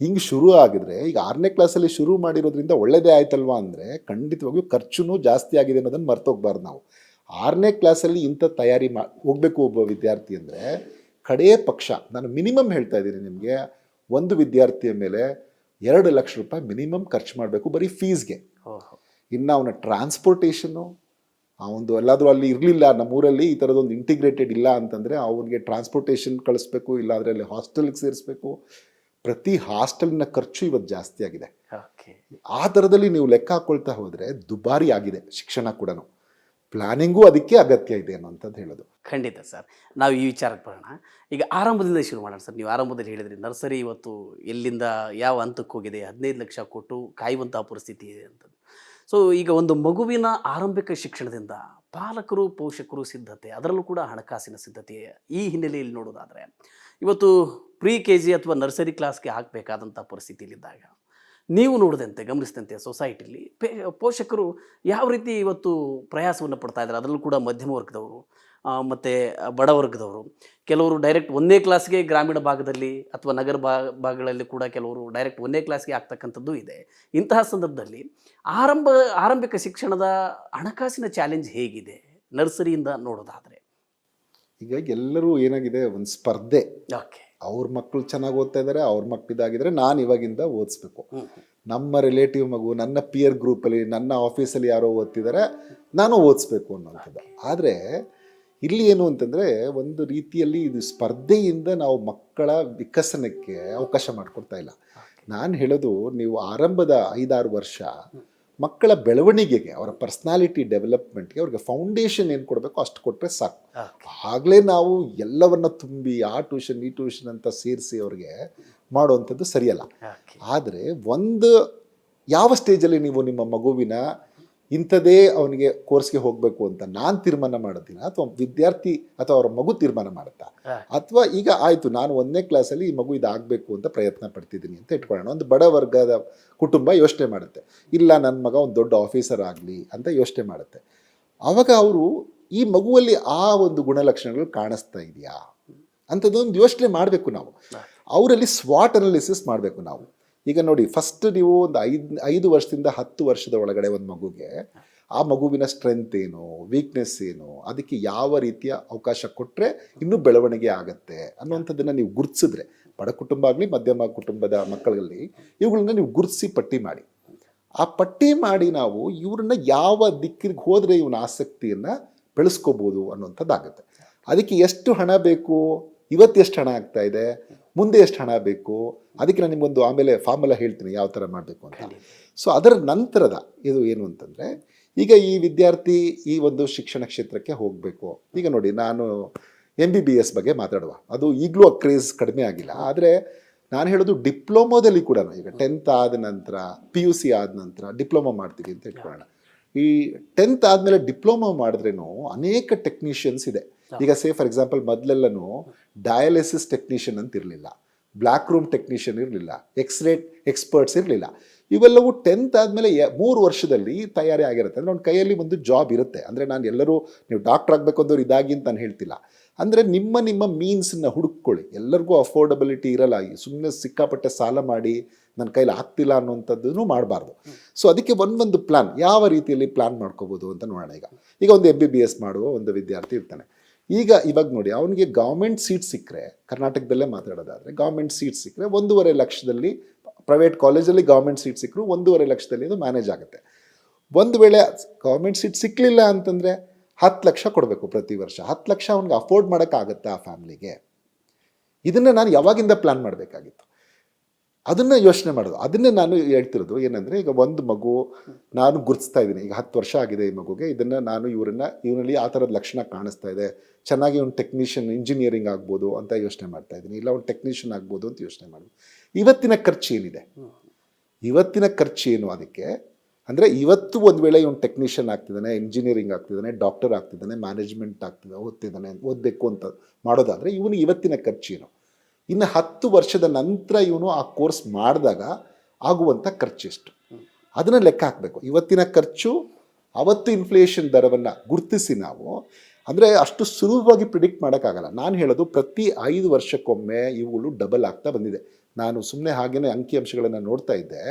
ಹಿಂಗೆ ಶುರು ಆಗಿದ್ರೆ ಈಗ ಆರನೇ ಕ್ಲಾಸಲ್ಲಿ ಶುರು ಮಾಡಿರೋದ್ರಿಂದ ಒಳ್ಳೇದೇ ಆಯ್ತಲ್ವಾ ಅಂದರೆ ಖಂಡಿತವಾಗಿಯೂ ಖರ್ಚುನೂ ಜಾಸ್ತಿ ಆಗಿದೆ ಅನ್ನೋದನ್ನು ಮರ್ತೋಗ್ಬಾರ್ದು ನಾವು. ಆರನೇ ಕ್ಲಾಸಲ್ಲಿ ಇಂಥ ತಯಾರಿ ಮಾ ಹೋಗಬೇಕು ಒಬ್ಬ ವಿದ್ಯಾರ್ಥಿ ಅಂದರೆ ಕಡೇ ಪಕ್ಷ. ನಾನು ಮಿನಿಮಮ್ ಹೇಳ್ತಾ ಇದ್ದೀನಿ ನಿಮಗೆ ಒಂದು ವಿದ್ಯಾರ್ಥಿಯ ಮೇಲೆ ಎರಡು ಲಕ್ಷ ರೂಪಾಯಿ ಮಿನಿಮಮ್ ಖರ್ಚು ಮಾಡಬೇಕು ಬರೀ ಫೀಸ್ಗೆ. ಇನ್ನು ಅವನ ಟ್ರಾನ್ಸ್ಪೋರ್ಟೇಷನು ಆ ಒಂದು ಎಲ್ಲಾದರೂ ಅಲ್ಲಿ ಇರಲಿಲ್ಲ ನಮ್ಮೂರಲ್ಲಿ ಈ ಥರದೊಂದು ಇಂಟಿಗ್ರೇಟೆಡ್ ಇಲ್ಲ ಅಂತಂದರೆ ಅವನಿಗೆ ಟ್ರಾನ್ಸ್ಪೋರ್ಟೇಷನ್ ಕಳಿಸ್ಬೇಕು ಇಲ್ಲ ಅಲ್ಲಿ ಹಾಸ್ಟೆಲ್ಗೆ ಸೇರಿಸ್ಬೇಕು. ಪ್ರತಿ ಹಾಸ್ಟೆಲ್ನ ಖರ್ಚು ಇವತ್ತು ಜಾಸ್ತಿ ಆಗಿದೆ. ಓಕೆ. ಆ ಥರದಲ್ಲಿ ನೀವು ಲೆಕ್ಕ ಹಾಕ್ಕೊಳ್ತಾ ಹೋದರೆ ದುಬಾರಿ ಆಗಿದೆ ಶಿಕ್ಷಣ ಕೂಡ ಪ್ಲಾನಿಂಗು ಅದಕ್ಕೆ ಅಗತ್ಯ ಇದೆ ಅನ್ನೋಂಥದ್ದು ಹೇಳೋದು. ಖಂಡಿತ ಸರ್. ನಾವು ಈ ವಿಚಾರಕ್ಕೆ ಬರೋಣ. ಈಗ ಆರಂಭದಿಂದ ಶುರು ಮಾಡೋಣ ಸರ್. ನೀವು ಆರಂಭದಲ್ಲಿ ಹೇಳಿದ್ರಿ, ನರ್ಸರಿ ಇವತ್ತು ಎಲ್ಲಿಂದ ಯಾವ ಹಂತಕ್ಕೆ ಹೋಗಿದೆ? ಹದಿನೈದು ಲಕ್ಷ ಕೊಟ್ಟು ಕಾಯುವಂತಹ ಪರಿಸ್ಥಿತಿ ಇದೆ ಅಂತ ಸೊ ಈಗ ಒಂದು ಮಗುವಿನ ಆರಂಭಿಕ ಶಿಕ್ಷಣದಿಂದ ಪಾಲಕರು, ಪೋಷಕರು ಸಿದ್ಧತೆ, ಅದರಲ್ಲೂ ಕೂಡ ಹಣಕಾಸಿನ ಸಿದ್ಧತೆ ಈ ಹಿನ್ನೆಲೆಯಲ್ಲಿ ನೋಡೋದಾದರೆ, ಇವತ್ತು ಪ್ರಿ ಕೆ ಜಿ ಅಥವಾ ನರ್ಸರಿ ಕ್ಲಾಸ್ಗೆ ಹಾಕಬೇಕಾದಂಥ ಪರಿಸ್ಥಿತಿಯಲ್ಲಿದ್ದಾಗ ನೀವು ನೋಡಿದಂತೆ ಗಮನಿಸಿದಂತೆ ಸೊಸೈಟಿಲಿ ಪೇ ಪೋಷಕರು ಯಾವ ರೀತಿ ಇವತ್ತು ಪ್ರಯಾಸವನ್ನು ಪಡ್ತಾ ಇದ್ದಾರೆ ಅದರಲ್ಲೂ ಕೂಡ ಮಧ್ಯಮ ವರ್ಗದವರು ಮತ್ತು ಬಡ ವರ್ಗದವರು. ಕೆಲವರು ಡೈರೆಕ್ಟ್ ಒಂದೇ ಕ್ಲಾಸ್ಗೆ ಗ್ರಾಮೀಣ ಭಾಗದಲ್ಲಿ ಅಥವಾ ನಗರ ಭಾಗಗಳಲ್ಲಿ ಕೂಡ ಕೆಲವರು ಡೈರೆಕ್ಟ್ ಒಂದೇ ಕ್ಲಾಸ್ಗೆ ಆಗ್ತಕ್ಕಂಥದ್ದು ಇದೆ. ಇಂತಹ ಸಂದರ್ಭದಲ್ಲಿ ಆರಂಭ ಆರಂಭಿಕ ಶಿಕ್ಷಣದ ಹಣಕಾಸಿನ ಚಾಲೆಂಜ್ ಹೇಗಿದೆ? ನರ್ಸರಿಯಿಂದ ನೋಡೋದಾದರೆ. ಈಗ ಎಲ್ಲರೂ ಏನಾಗಿದೆ ಒಂದು ಸ್ಪರ್ಧೆ. ಓಕೆ ಅವ್ರ ಮಕ್ಕಳು ಚೆನ್ನಾಗಿ ಓದ್ತಾ ಇದ್ದಾರೆ ಅವ್ರ ಮಕ್ಕಳಿದಾಗಿದ್ರೆ ನಾನು ಇವಾಗಿಂದ ಓದಿಸ್ಬೇಕು. ನಮ್ಮ ರಿಲೇಟಿವ್ ಮಗು ನನ್ನ ಪಿಯರ್ ಗ್ರೂಪಲ್ಲಿ ನನ್ನ ಆಫೀಸಲ್ಲಿ ಯಾರೋ ಓದ್ತಿದ್ದಾರೆ ನಾನು ಓದಿಸ್ಬೇಕು ಅನ್ನೋಂಥದ್ದು ಆದರೆ ಇಲ್ಲಿ ಏನು ಅಂತಂದರೆ ಒಂದು ರೀತಿಯಲ್ಲಿ ಇದು ಸ್ಪರ್ಧೆಯಿಂದ ನಾವು ಮಕ್ಕಳ ವಿಕಸನಕ್ಕೆ ಅವಕಾಶ ಮಾಡಿಕೊಡ್ತಾ ಇಲ್ಲ. ನಾನು ಹೇಳೋದು ನೀವು ಆರಂಭದ ಐದಾರು ವರ್ಷ ಮಕ್ಕಳ ಬೆಳವಣಿಗೆಗೆ ಅವರ ಪರ್ಸ್ನಾಲಿಟಿ ಡೆವಲಪ್ಮೆಂಟ್ಗೆ ಅವ್ರಿಗೆ ಫೌಂಡೇಶನ್ ಏನು ಕೊಡಬೇಕು ಅಷ್ಟು ಕೊಟ್ಟರೆ ಸಾಕು. ಆಗಲೇ ನಾವು ಎಲ್ಲವನ್ನ ತುಂಬಿ ಆ ಟ್ಯೂಷನ್ ಈ ಟ್ಯೂಷನ್ ಅಂತ ಸೇರಿಸಿ ಅವ್ರಿಗೆ ಮಾಡುವಂಥದ್ದು ಸರಿಯಲ್ಲ. ಆದರೆ ಒಂದು ಯಾವ ಸ್ಟೇಜಲ್ಲಿ ನೀವು ನಿಮ್ಮ ಮಗುವಿನ ಇಂಥದೇ ಅವನಿಗೆ ಕೋರ್ಸ್ಗೆ ಹೋಗಬೇಕು ಅಂತ ನಾನು ತೀರ್ಮಾನ ಮಾಡ್ತೀನ ಅಥವಾ ವಿದ್ಯಾರ್ಥಿ ಅಥವಾ ಅವರ ಮಗು ತೀರ್ಮಾನ ಮಾಡುತ್ತಾ? ಅಥವಾ ಈಗ ಆಯಿತು ನಾನು ಒಂದನೇ ಕ್ಲಾಸಲ್ಲಿ ಈ ಮಗು ಇದಾಗಬೇಕು ಅಂತ ಪ್ರಯತ್ನ ಪಡ್ತಿದ್ದೀನಿ ಅಂತ ಇಟ್ಕೊಳ್ಳೋಣ. ಒಂದು ಬಡ ವರ್ಗದ ಕುಟುಂಬ ಯೋಚನೆ ಮಾಡುತ್ತೆ. ಇಲ್ಲ ನನ್ನ ಮಗ ಒಂದು ದೊಡ್ಡ ಆಫೀಸರ್ ಆಗಲಿ ಅಂತ ಯೋಚನೆ ಮಾಡುತ್ತೆ. ಆವಾಗ ಅವರು ಈ ಮಗುವಲ್ಲಿ ಆ ಒಂದು ಗುಣಲಕ್ಷಣಗಳು ಕಾಣಿಸ್ತಾ ಇದೆಯಾ? ಅಂಥದ್ದೊಂದು ಯೋಚನೆ ಮಾಡಬೇಕು ನಾವು. ಅವರಲ್ಲಿ ಸ್ವಾಟ್ ಅನಾಲಿಸಿಸ್ ಮಾಡಬೇಕು ನಾವು. ಈಗ ನೋಡಿ ಫಸ್ಟ್ ನೀವು ಒಂದು ಐದು ಐದು ವರ್ಷದಿಂದ ಹತ್ತು ವರ್ಷದ ಒಳಗಡೆ ಒಂದು ಮಗುಗೆ, ಆ ಮಗುವಿನ ಸ್ಟ್ರೆಂತ್ ಏನು ವೀಕ್ನೆಸ್ ಏನು, ಅದಕ್ಕೆ ಯಾವ ರೀತಿಯ ಅವಕಾಶ ಕೊಟ್ಟರೆ ಇನ್ನೂ ಬೆಳವಣಿಗೆ ಆಗುತ್ತೆ ಅನ್ನುವಂಥದ್ದನ್ನು ನೀವು ಗುರುತಿಸಿದ್ರೆ, ಬಡ ಕುಟುಂಬ ಆಗಲಿ, ಮಧ್ಯಮ ಕುಟುಂಬದ ಮಕ್ಕಳಲ್ಲಿ ಇವುಗಳನ್ನ ನೀವು ಗುರುತಿಸಿ ಪಟ್ಟಿ ಮಾಡಿ. ಆ ಪಟ್ಟಿ ಮಾಡಿ ನಾವು ಇವ್ರನ್ನ ಯಾವ ದಿಕ್ಕಿಗೆ ಹೋದರೆ ಇವನ ಆಸಕ್ತಿಯನ್ನು ಬೆಳೆಸ್ಕೋಬೋದು ಅನ್ನುವಂಥದ್ದಾಗುತ್ತೆ. ಅದಕ್ಕೆ ಎಷ್ಟು ಹಣ ಬೇಕು? ಇವತ್ತು ಎಷ್ಟು ಹಣ ಆಗ್ತಾ ಇದೆ? ಮುಂದೆ ಎಷ್ಟು ಹಣ ಬೇಕು? ಅದಕ್ಕೆ ನಾನು ನಿಮಗೊಂದು ಆಮೇಲೆ ಫಾರ್ಮುಲಾ ಹೇಳ್ತೀನಿ ಯಾವ ಥರ ಮಾಡಬೇಕು ಅಂತ. ಸೊ ಅದರ ನಂತರದ ಇದು ಏನು ಅಂತಂದರೆ ಈಗ ಈ ವಿದ್ಯಾರ್ಥಿ ಈ ಒಂದು ಶಿಕ್ಷಣ ಕ್ಷೇತ್ರಕ್ಕೆ ಹೋಗಬೇಕು. ಈಗ ನೋಡಿ ನಾನು ಎಂ ಬಿ ಬಿ ಎಸ್ ಬಗ್ಗೆ ಮಾತಾಡುವ. ಅದು ಈಗಲೂ ಆ ಕ್ರೇಜ್ ಕಡಿಮೆ ಆಗಿಲ್ಲ. ಆದರೆ ನಾನು ಹೇಳೋದು ಡಿಪ್ಲೊಮೋದಲ್ಲಿ ಕೂಡ ಈಗ ಟೆಂತ್ ಆದ ನಂತರ ಪಿ ಯು ಸಿ ಆದ ನಂತರ ಡಿಪ್ಲೊಮಾ ಮಾಡ್ತೀವಿ ಅಂತ ಇಟ್ಕೊಳ್ಳೋಣ. ಈ ಟೆಂತ್ ಆದಮೇಲೆ ಡಿಪ್ಲೊಮಾ ಮಾಡಿದ್ರೇನು ಅನೇಕ ಟೆಕ್ನಿಷಿಯನ್ಸ್ ಇದೆ. ಈಗ ಸೇ ಫಾರ್ ಎಕ್ಸಾಂಪಲ್ ಮೊದಲೆಲ್ಲನೂ ಡಯಾಲಿಸಿಸ್ ಟೆಕ್ನಿಷಿಯನ್ ಅಂತ ಇರಲಿಲ್ಲ. ಬ್ಲ್ಯಾಕ್ ರೂಮ್ ಟೆಕ್ನಿಷಿಯನ್ ಇರಲಿಲ್ಲ. ಎಕ್ಸ್ರೇ ಎಕ್ಸ್ಪರ್ಟ್ಸ್ ಇರಲಿಲ್ಲ. ಇವೆಲ್ಲವೂ ಟೆಂತ್ ಆದಮೇಲೆ ಮೂರು ವರ್ಷದಲ್ಲಿ ತಯಾರಿ ಆಗಿರುತ್ತೆ. ಅಂದರೆ ಅವ್ನ ಕೈಯಲ್ಲಿ ಒಂದು ಜಾಬ್ ಇರುತ್ತೆ. ಅಂದರೆ ನಾನು ಎಲ್ಲರೂ ನೀವು ಡಾಕ್ಟರ್ ಆಗಬೇಕು ಅಂದವ್ರು ಇದಾಗಿ ಅಂತ ನಾನು ಹೇಳ್ತಿಲ್ಲ. ಅಂದರೆ ನಿಮ್ಮ ನಿಮ್ಮ ಮೀನ್ಸನ್ನ ಹುಡುಕ್ಕೊಳ್ಳಿ. ಎಲ್ಲರಿಗೂ ಅಫೋರ್ಡಬಿಲಿಟಿ ಇರಲ್ಲ. ಸುಮ್ಮನೆ ಸಿಕ್ಕಾಪಟ್ಟೆ ಸಾಲ ಮಾಡಿ ನನ್ನ ಕೈಲಿ ಆಗ್ತಿಲ್ಲ ಅನ್ನುವಂಥದ್ದನ್ನು ಮಾಡಬಾರ್ದು. ಸೊ ಅದಕ್ಕೆ ಒಂದೊಂದು ಪ್ಲಾನ್ ಯಾವ ರೀತಿಯಲ್ಲಿ ಪ್ಲಾನ್ ಮಾಡ್ಕೋಬೋದು ಅಂತ ನೋಡೋಣ ಈಗ. ಈಗ ಒಂದು ಎಂ ಬಿ ಬಿ ಎಸ್ ಮಾಡುವ ಒಂದು ವಿದ್ಯಾರ್ಥಿ ಇರ್ತಾನೆ. ಈಗ ಇವಾಗ ನೋಡಿ, ಅವನಿಗೆ ಗೌರ್ಮೆಂಟ್ ಸೀಟ್ ಸಿಕ್ಕರೆ, ಕರ್ನಾಟಕದಲ್ಲೇ ಮಾತಾಡೋದಾದರೆ ಗೌರ್ಮೆಂಟ್ ಸೀಟ್ ಸಿಕ್ಕರೆ ಒಂದೂವರೆ ಲಕ್ಷದಲ್ಲಿ ಪ್ರೈವೇಟ್ ಕಾಲೇಜಲ್ಲಿ ಗೌರ್ಮೆಂಟ್ ಸೀಟ್ ಸಿಕ್ಕರು ಒಂದೂವರೆ ಲಕ್ಷದಲ್ಲಿ ಇದು ಮ್ಯಾನೇಜ್ ಆಗುತ್ತೆ. ಒಂದು ವೇಳೆ ಗೌರ್ಮೆಂಟ್ ಸೀಟ್ ಸಿಕ್ಕಲಿಲ್ಲ ಅಂತಂದರೆ ಹತ್ತು ಲಕ್ಷ ಕೊಡಬೇಕು ಪ್ರತಿ ವರ್ಷ. ಹತ್ತು ಲಕ್ಷ ಅವ್ನಿಗೆ ಅಫೋರ್ಡ್ ಮಾಡೋಕ್ಕಾಗತ್ತಾ ಆ ಫ್ಯಾಮ್ಲಿಗೆ ಇದನ್ನು ನಾನು ಯಾವಾಗಿಂದ ಪ್ಲ್ಯಾನ್ ಮಾಡಬೇಕಾಗಿತ್ತು? ಅದನ್ನು ಯೋಚನೆ ಮಾಡೋದು. ಅದನ್ನೇ ನಾನು ಹೇಳ್ತಿರೋದು. ಏನಂದರೆ ಈಗ ಒಂದು ಮಗು ನಾನು ಗುರುತಿಸ್ತಾ ಇದ್ದೀನಿ. ಈಗ ಹತ್ತು ವರ್ಷ ಆಗಿದೆ ಈ ಮಗುಗೆ. ಇದನ್ನು ನಾನು ಇವರನ್ನ ಇವನಲ್ಲಿ ಆ ಥರದ ಲಕ್ಷಣ ಕಾಣಿಸ್ತಾ ಇದೆ. ಚೆನ್ನಾಗಿ ಒಂದು ಟೆಕ್ನಿಷಿಯನ್ ಇಂಜಿನಿಯರಿಂಗ್ ಆಗ್ಬೋದು ಅಂತ ಯೋಚನೆ ಮಾಡ್ತಾ ಇದ್ದೀನಿ. ಇಲ್ಲ ಒಂದು ಟೆಕ್ನಿಷಿಯನ್ ಆಗ್ಬೋದು ಅಂತ ಯೋಚನೆ ಮಾಡೋದು ಇವತ್ತಿನ ಖರ್ಚು ಏನಿದೆ? ಇವತ್ತಿನ ಖರ್ಚು ಏನು ಅದಕ್ಕೆ? ಅಂದರೆ ಇವತ್ತು ಒಂದು ವೇಳೆ ಇವನು ಟೆಕ್ನಿಷಿಯನ್ ಆಗ್ತಿದ್ದಾನೆ ಇಂಜಿನಿಯರಿಂಗ್ ಆಗ್ತಿದ್ದಾನೆ ಡಾಕ್ಟರ್ ಆಗ್ತಿದ್ದಾನೆ ಮ್ಯಾನೇಜ್ಮೆಂಟ್ ಆಗ್ತಿದ್ದಾನೆ, ಓದ್ತಿದ್ದಾನೆ, ಓದಬೇಕು ಅಂತ ಮಾಡೋದಾದರೆ ಇವನು ಇವತ್ತಿನ ಖರ್ಚು ಏನು? ಇನ್ನು ಹತ್ತು ವರ್ಷದ ನಂತರ ಇವನು ಆ ಕೋರ್ಸ್ ಮಾಡಿದಾಗ ಆಗುವಂಥ ಖರ್ಚು ಎಷ್ಟು? ಅದನ್ನು ಲೆಕ್ಕ ಹಾಕಬೇಕು. ಇವತ್ತಿನ ಖರ್ಚು, ಅವತ್ತು ಇನ್ಫ್ಲೇಷನ್ ದರವನ್ನು ಗುರುತಿಸಿ ನಾವು, ಅಂದರೆ ಅಷ್ಟು ಸುಲಭವಾಗಿ ಪ್ರಿಡಿಕ್ಟ್ ಮಾಡೋಕ್ಕಾಗಲ್ಲ. ನಾನು ಹೇಳೋದು ಪ್ರತಿ ಐದು ವರ್ಷಕ್ಕೊಮ್ಮೆ ಇವುಗಳು ಡಬಲ್ ಆಗ್ತಾ ಬಂದಿದೆ. ನಾನು ಸುಮ್ಮನೆ ಹಾಗೇನೆ ಅಂಕಿಅಂಶಗಳನ್ನು ನೋಡ್ತಾ ಇದ್ದೆ.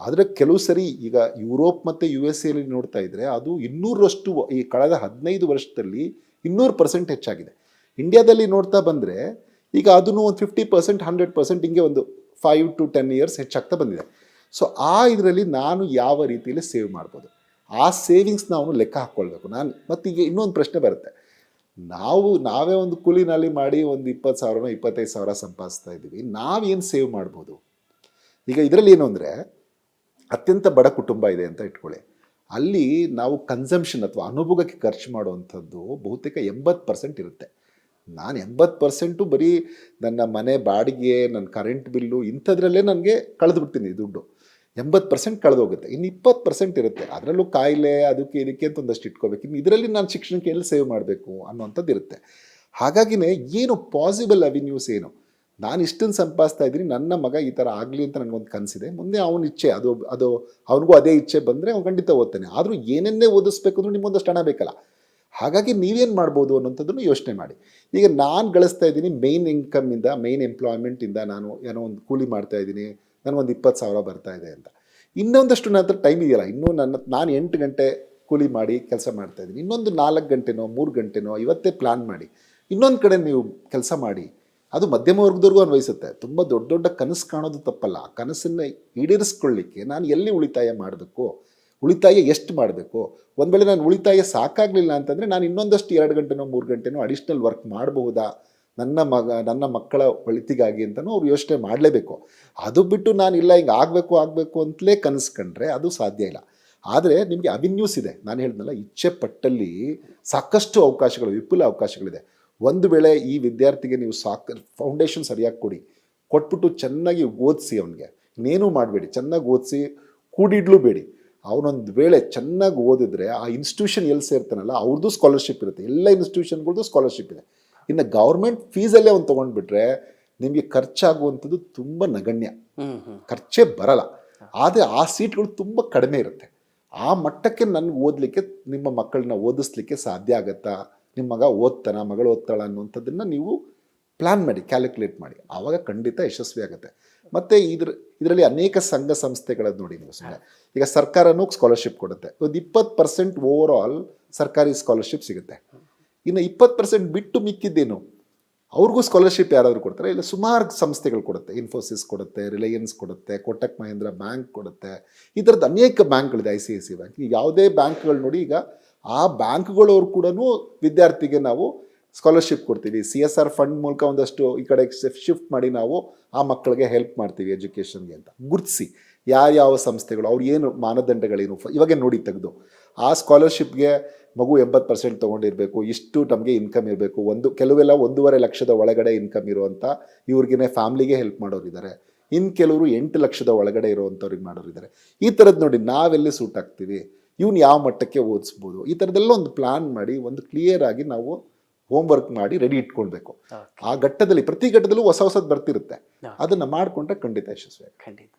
ಆದರೆ ಕೆಲವು ಸರಿ ಈಗ ಯುರೋಪ್ ಮತ್ತು ಯು ಎಸ್ ಎಲ್ಲಿ ನೋಡ್ತಾ ಇದ್ದರೆ ಅದು ಇನ್ನೂರಷ್ಟು ಈ ಕಳೆದ ಹದಿನೈದು ವರ್ಷದಲ್ಲಿ ಇನ್ನೂರು ಪರ್ಸೆಂಟ್ ಹೆಚ್ಚಾಗಿದೆ. ಇಂಡಿಯಾದಲ್ಲಿ ನೋಡ್ತಾ ಬಂದರೆ ಈಗ ಅದನ್ನು ಒಂದು ಫಿಫ್ಟಿ ಪರ್ಸೆಂಟ್ ಹಂಡ್ರೆಡ್ ಪರ್ಸೆಂಟ್ ಹಿಂಗೆ ಒಂದು ಫೈವ್ ಟು ಟೆನ್ ಇಯರ್ಸ್ ಹೆಚ್ಚಾಗ್ತಾ ಬಂದಿದೆ. ಸೊ ಆ ಇದರಲ್ಲಿ ನಾನು ಯಾವ ರೀತಿಯಲ್ಲಿ ಸೇವ್ ಮಾಡ್ಬೋದು? ಆ ಸೇವಿಂಗ್ಸ್ ನಾವು ಲೆಕ್ಕ ಹಾಕ್ಕೊಳ್ಬೇಕು. ನಾನು ಮತ್ತೀಗ ಇನ್ನೊಂದು ಪ್ರಶ್ನೆ ಬರುತ್ತೆ. ನಾವು, ನಾವೇ ಒಂದು ಕೂಲಿನಲ್ಲಿ ಮಾಡಿ ಒಂದು ಇಪ್ಪತ್ತು ಸಾವಿರನೋ, ಇಪ್ಪತ್ತೈದು ಸಾವಿರ ಸಂಪಾದಿಸ್ತಾ ಇದ್ದೀವಿ. ನಾವೇನು ಸೇವ್ ಮಾಡ್ಬೋದು? ಈಗ ಇದರಲ್ಲಿ ಏನು ಅಂದರೆ, ಅತ್ಯಂತ ಬಡ ಕುಟುಂಬ ಇದೆ ಅಂತ ಇಟ್ಕೊಳ್ಳಿ. ಅಲ್ಲಿ ನಾವು ಕನ್ಸಂಪ್ಷನ್ ಅಥವಾ ಅನುಭವಕ್ಕೆ ಖರ್ಚು ಮಾಡುವಂಥದ್ದು ಬಹುತೇಕ ಎಂಬತ್ತು ಪರ್ಸೆಂಟ್ ಇರುತ್ತೆ. ನಾನು ಎಂಬತ್ತು ಪರ್ಸೆಂಟು ಬರೀ ನನ್ನ ಮನೆ ಬಾಡಿಗೆ ನನ್ನ ಕರೆಂಟ್ ಬಿಲ್ಲು ಇಂಥದ್ರಲ್ಲೇ ನನಗೆ ಕಳೆದು ಬಿಡ್ತೀನಿ ದುಡ್ಡು. ಎಂಬತ್ತು ಪರ್ಸೆಂಟ್ ಕಳೆದೋಗುತ್ತೆ. ಇನ್ನು ಇಪ್ಪತ್ತು ಪರ್ಸೆಂಟ್ ಇರುತ್ತೆ. ಅದರಲ್ಲೂ ಕಾಯಿಲೆ, ಅದಕ್ಕೆ ಇದಕ್ಕೆ ಅಂತ ಒಂದಷ್ಟು ಇಟ್ಕೋಬೇಕು. ಇನ್ನು ಇದರಲ್ಲಿ ನಾನು ಶಿಕ್ಷಣಕ್ಕೆ ಎಲ್ಲಿ ಸೇವ್ ಮಾಡಬೇಕು ಅನ್ನೋಂಥದ್ದು ಇರುತ್ತೆ. ಹಾಗಾಗಿನೇ ಏನು ಪಾಸಿಬಲ್ ಅವಿನ್ಯೂಸ್ ಏನು? ನಾನು ಇಷ್ಟನ್ನು ಸಂಪಾದಿಸ್ತಾ ಇದ್ದೀನಿ, ನನ್ನ ಮಗ ಈ ಥರ ಆಗಲಿ ಅಂತ ನನಗೊಂದು ಕನಸಿದೆ. ಮುಂದೆ ಅವನ ಇಚ್ಛೆ, ಅದು ಅದು ಅವನಿಗೂ ಅದೇ ಇಚ್ಛೆ ಬಂದರೆ ಅವ್ನು ಖಂಡಿತ ಓದ್ತಾನೆ. ಆದರೂ ಏನನ್ನೇ ಓದಿಸ್ಬೇಕು ಅಂದ್ರೆ ನಿಮ್ಮೊಂದಷ್ಟು ಹಣ ಬೇಕಲ್ಲ. ಹಾಗಾಗಿ ನೀವೇನು ಮಾಡ್ಬೋದು ಅನ್ನೋಂಥದ್ದನ್ನು ಯೋಚನೆ ಮಾಡಿ. ಈಗ ನಾನು ಗಳಿಸ್ತಾ ಇದ್ದೀನಿ ಮೇಯ್ನ್ ಇನ್ಕಮ್ಮಿಂದ ಮೇಯ್ನ್ ಎಂಪ್ಲಾಯ್ಮೆಂಟಿಂದ ನಾನು ಏನೋ ಒಂದು ಕೂಲಿ ಮಾಡ್ತಾ ಇದ್ದೀನಿ ನನಗೊಂದು ಇಪ್ಪತ್ತು ಸಾವಿರ ಬರ್ತಾ ಇದೆ ಅಂತ. ಇನ್ನೊಂದಷ್ಟು ನನ್ನ ಹತ್ರ ಟೈಮ್ ಇದೆಯಲ್ಲ, ಇನ್ನೂ ನನ್ನ ನಾನು ಎಂಟು ಗಂಟೆ ಕೂಲಿ ಮಾಡಿ ಕೆಲಸ ಮಾಡ್ತಾ ಇದ್ದೀನಿ. ಇನ್ನೊಂದು ನಾಲ್ಕು ಗಂಟೆನೋ, ಮೂರು ಗಂಟೆನೋ ಇವತ್ತೇ ಪ್ಲ್ಯಾನ್ ಮಾಡಿ. ಇನ್ನೊಂದು ಕಡೆ ನೀವು ಕೆಲಸ ಮಾಡಿ. ಅದು ಮಧ್ಯಮ ವರ್ಗದವ್ರಿಗೂ ಅನ್ವಯಿಸುತ್ತೆ. ತುಂಬ ದೊಡ್ಡ ದೊಡ್ಡ ಕನಸು ಕಾಣೋದು ತಪ್ಪಲ್ಲ. ಆ ಕನಸನ್ನು ಈಡೇರಿಸ್ಕೊಳ್ಳಿಕ್ಕೆ ನಾನು ಎಲ್ಲಿ ಉಳಿತಾಯ ಮಾಡಬೇಕು? ಉಳಿತಾಯ ಎಷ್ಟು ಮಾಡಬೇಕು? ಒಂದು ವೇಳೆ ನಾನು ಉಳಿತಾಯ ಸಾಕಾಗಲಿಲ್ಲ ಅಂತಂದರೆ ನಾನು ಇನ್ನೊಂದಷ್ಟು ಎರಡು ಗಂಟೆನೋ, ಮೂರು ಗಂಟೆನೋ ಅಡಿಷ್ನಲ್ ವರ್ಕ್ ಮಾಡಬಹುದಾ? ನನ್ನ ಮಗ, ನನ್ನ ಮಕ್ಕಳ ಒಳಿತಿಗಾಗಿ ಅಂತಲೂ ಅವ್ರು ಯೋಚನೆ ಮಾಡಲೇಬೇಕು. ಅದು ಬಿಟ್ಟು ನಾನು ಇಲ್ಲ, ಹಿಂಗೆ ಆಗಬೇಕು ಆಗಬೇಕು ಅಂತಲೇ ಕನಸು ಕಂಡ್ರೆ ಅದು ಸಾಧ್ಯ ಇಲ್ಲ. ಆದರೆ ನಿಮಗೆ ಅವಿನ್ಯೂಸ್ ಇದೆ. ನಾನು ಹೇಳಿದ್ನಲ್ಲ, ಇಚ್ಛೆ ಪಟ್ಟಲ್ಲಿ ಸಾಕಷ್ಟು ಅವಕಾಶಗಳು, ವಿಪುಲ ಅವಕಾಶಗಳಿದೆ. ಒಂದು ವೇಳೆ ಈ ವಿದ್ಯಾರ್ಥಿಗೆ ನೀವು ಸಾಕ ಫೌಂಡೇಶನ್ ಸರಿಯಾಗಿ ಕೊಡಿ. ಕೊಟ್ಬಿಟ್ಟು ಚೆನ್ನಾಗಿ ಓದಿಸಿ ಅವನಿಗೆ. ಇನ್ನೇನೂ ಮಾಡಬೇಡಿ. ಚೆನ್ನಾಗಿ ಓದಿಸಿ, ಕೂಡಿಡ್ಲೂ ಬೇಡಿ. ಅವನೊಂದು ವೇಳೆ ಚೆನ್ನಾಗಿ ಓದಿದ್ರೆ ಆ ಇನ್ಸ್ಟಿಟ್ಯೂಷನ್ ಎಲ್ಲಿ ಸೇರ್ತಾನಲ್ಲ ಅವ್ರದ್ದು ಸ್ಕಾಲರ್ಶಿಪ್ ಇರುತ್ತೆ. ಎಲ್ಲ ಇನ್ಸ್ಟಿಟ್ಯೂಷನ್ಗಳದ್ದು ಸ್ಕಾಲರ್ಶಿಪ್ ಇದೆ. ಇನ್ನು ಗೌರ್ಮೆಂಟ್ ಫೀಸಲ್ಲೇ ಅವ್ನು ತೊಗೊಂಡ್ಬಿಟ್ರೆ ನಿಮಗೆ ಖರ್ಚಾಗುವಂಥದ್ದು ತುಂಬ ನಗಣ್ಯ. ಖರ್ಚೇ ಬರಲ್ಲ. ಆದರೆ ಆ ಸೀಟ್ಗಳು ತುಂಬ ಕಡಿಮೆ ಇರುತ್ತೆ. ಆ ಮಟ್ಟಕ್ಕೆ ನನಗೆ ಓದಲಿಕ್ಕೆ ನಿಮ್ಮ ಮಕ್ಕಳನ್ನ ಓದಿಸ್ಲಿಕ್ಕೆ ಸಾಧ್ಯ ಆಗತ್ತಾ? ನಿಮ್ಮ ಮಗ ಓದ್ತಾನ ಮಗಳು ಓದ್ತಾಳ ಅನ್ನುವಂಥದ್ದನ್ನು ನೀವು ಪ್ಲ್ಯಾನ್ ಮಾಡಿ ಕ್ಯಾಲ್ಕುಲೇಟ್ ಮಾಡಿ. ಆವಾಗ ಖಂಡಿತ ಯಶಸ್ವಿ ಆಗುತ್ತೆ ಮತ್ತು ಇದ್ರ, ಇದರಲ್ಲಿ ಅನೇಕ ಸಂಘ ಸಂಸ್ಥೆಗಳದ್ದು ನೋಡಿ ನೀವು ಸುಮ್ಮನೆ ಈಗ ಸರ್ಕಾರನೂ ಸ್ಕಾಲರ್ಶಿಪ್ ಕೊಡುತ್ತೆ. ಒಂದು ಇಪ್ಪತ್ತು ಪರ್ಸೆಂಟ್ ಓವರ್ ಆಲ್ ಸರ್ಕಾರಿ ಸ್ಕಾಲರ್ಶಿಪ್ ಸಿಗುತ್ತೆ. ಇನ್ನು ಇಪ್ಪತ್ತು ಪರ್ಸೆಂಟ್ ಬಿಟ್ಟು ಮಿಕ್ಕಿದ್ದೇನು? ಅವ್ರಿಗೂ ಸ್ಕಾಲರ್ಶಿಪ್ ಯಾರಾದರೂ ಕೊಡ್ತಾರೆ? ಇಲ್ಲ ಸುಮಾರು ಸಂಸ್ಥೆಗಳು ಕೊಡುತ್ತೆ. ಇನ್ಫೋಸಿಸ್ ಕೊಡುತ್ತೆ ರಿಲಯನ್ಸ್ ಕೊಡುತ್ತೆ ಕೋಟಕ್ ಮಹೇಂದ್ರ ಬ್ಯಾಂಕ್ ಕೊಡುತ್ತೆ. ಈ ಥರದ್ದು ಅನೇಕ ಬ್ಯಾಂಕ್ಗಳಿದೆ I C I C bank ಈಗ ಯಾವುದೇ ಬ್ಯಾಂಕ್ಗಳು ನೋಡಿ ಈಗ ಆ ಬ್ಯಾಂಕ್ಗಳವ್ರು ಕೂಡ ವಿದ್ಯಾರ್ಥಿಗೆ ನಾವು ಸ್ಕಾಲರ್ಶಿಪ್ ಕೊಡ್ತೀವಿ. ಸಿ ಎಸ್ ಆರ್ ಫಂಡ್ ಮೂಲಕ ಒಂದಷ್ಟು ಈ ಕಡೆ ಶಿಫ್ಟ್ ಮಾಡಿ ನಾವು ಆ ಮಕ್ಕಳಿಗೆ ಹೆಲ್ಪ್ ಮಾಡ್ತೀವಿ ಎಜುಕೇಷನ್ಗೆ ಅಂತ. ಗುರುತಿಸಿ ಯಾವ್ಯಾವ ಸಂಸ್ಥೆಗಳು, ಅವ್ರು ಏನು ಮಾನದಂಡಗಳೇನು ಇವಾಗೆ ನೋಡಿ ತೆಗೆದು. ಆ ಸ್ಕಾಲರ್ಶಿಪ್ಗೆ ಮಗು ಎಂಬತ್ತು ಪರ್ಸೆಂಟ್ ತೊಗೊಂಡಿರಬೇಕು, ಇಷ್ಟು ನಮಗೆ ಇನ್ಕಮ್ ಇರಬೇಕು, ಒಂದು, ಕೆಲವೆಲ್ಲ ಒಂದೂವರೆ ಲಕ್ಷದ ಒಳಗಡೆ ಇನ್ಕಮ್ ಇರುವಂಥ ಇವ್ರಿಗೇನೆ ಫ್ಯಾಮ್ಲಿಗೆ ಹೆಲ್ಪ್ ಮಾಡೋರಿದ್ದಾರೆ ಇನ್ನು ಕೆಲವರು ಎಂಟು ಲಕ್ಷದ ಒಳಗಡೆ ಇರುವಂಥವ್ರಿಗೆ ಮಾಡೋರಿದ್ದಾರೆ ಈ ಥರದ್ದು ನೋಡಿ ನಾವೆಲ್ಲಿ ಸೂಟ್ ಆಗ್ತೀವಿ? ಇವ್ನು ಯಾವ ಮಟ್ಟಕ್ಕೆ ಓದಿಸ್ಬೋದು? ಈ ಥರದ್ದೆಲ್ಲ ಒಂದು ಪ್ಲ್ಯಾನ್ ಮಾಡಿ, ಒಂದು ಕ್ಲಿಯರ್ ಆಗಿ ನಾವು ಹೋಮ್ವರ್ಕ್ ಮಾಡಿ ರೆಡಿ ಇಟ್ಕೊಳ್ಬೇಕು. ಆ ಘಟ್ಟದಲ್ಲಿ ಪ್ರತಿ ಘಟ್ಟದಲ್ಲೂ ಹೊಸ ಹೊಸದು ಬರ್ತಿರುತ್ತೆ. ಅದನ್ನ ಅದನ್ನು ಮಾಡಿಕೊಂಡ್ರೆ ಖಂಡಿತ ಯಶಸ್ವಿ ಖಂಡಿತ.